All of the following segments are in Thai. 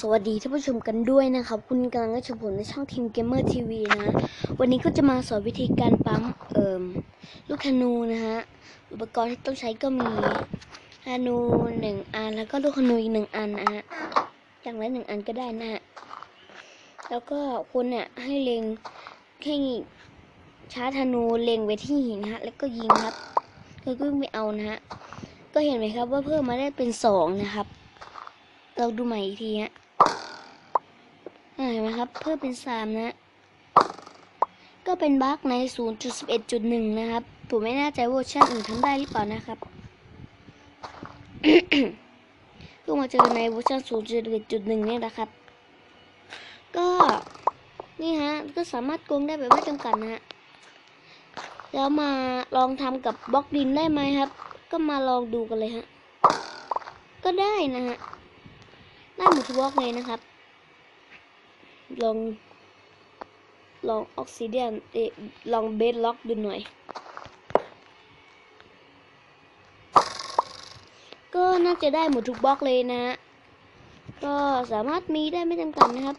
สวัสดีท่านผู้ชมกันด้วยนะครับ คุณกำลังชมผมในช่องทีมเกมเมอร์ทีวีนะ วันนี้ก็จะมาสอนวิธีการปั๊มเอ่มลูกธนูนะฮะ อุปกรณ์ที่ต้องใช้ก็มีธนูหนึ่งอัน แล้วก็ลูกธนูอีกหนึ่งอันนะฮะ อย่างละหนึ่งอันก็ได้นะฮะ แล้วก็คุณเนี่ยให้เล็งให้ช้าธนูเล็งไว้ที่หินฮะ แล้วก็ยิงครับ ก็วิ่งไปเอานะฮะ ก็เห็นไหมครับว่าเพิ่มมาได้เป็นสองนะครับ เราดูใหม่อีกทีฮะเห็นไหมครับ เพิ่มเป็นสามนะ ก็เป็นบั๊กใน 0.11.1 นะครับ ผมไม่แน่ใจว่าเวอร์ชันอื่นทำได้หรือเปล่านะครับเพิ่งมาเจอในเวอร์ชัน0.11.1เนี่ยนะครับ ก็นี่ฮะ ก็สามารถโกงได้แบบไม่จำกัดนะฮะ แล้วมาลองทำกับบล็อกดินได้ไหมครับ ก็มาลองดูกันเลยฮะ ก็ได้นะฮะ ได้หมดทุกบล็อกเลยนะครับ ลองลองออกซิเดียนเอลองเบสล็อกดูหน่อย ก็น่าจะได้หมดทุกบล็อกเลยนะ ก็สามารถมีได้ไม่จำกัดนะครับ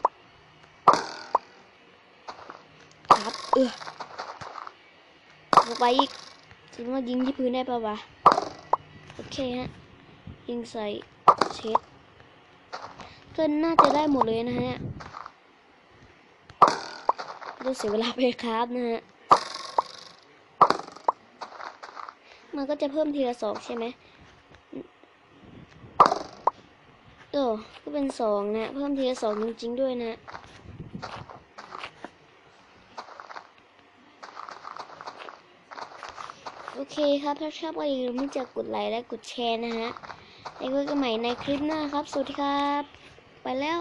ครับ เออลงไปอีกสมมติว่ายิงที่พื้นได้ปะวะ โอเคฮะ ยิงใส่เช็ด ก็น่าจะได้หมดเลยนะฮะดูเสียเวลาไปครับนะฮะ มันก็จะเพิ่มทีละสองใช่ไหมโอ้ก็เป็นสองนะ เพิ่มทีละสองจริงๆด้วยนะโอเคครับ ถ้าชอบก็อย่าลืมที่จะกดไลค์และกดแชร์นะฮะแล้วก็กันใหม่ในคลิปหน้าครับ สวัสดีครับ ไปแล้ว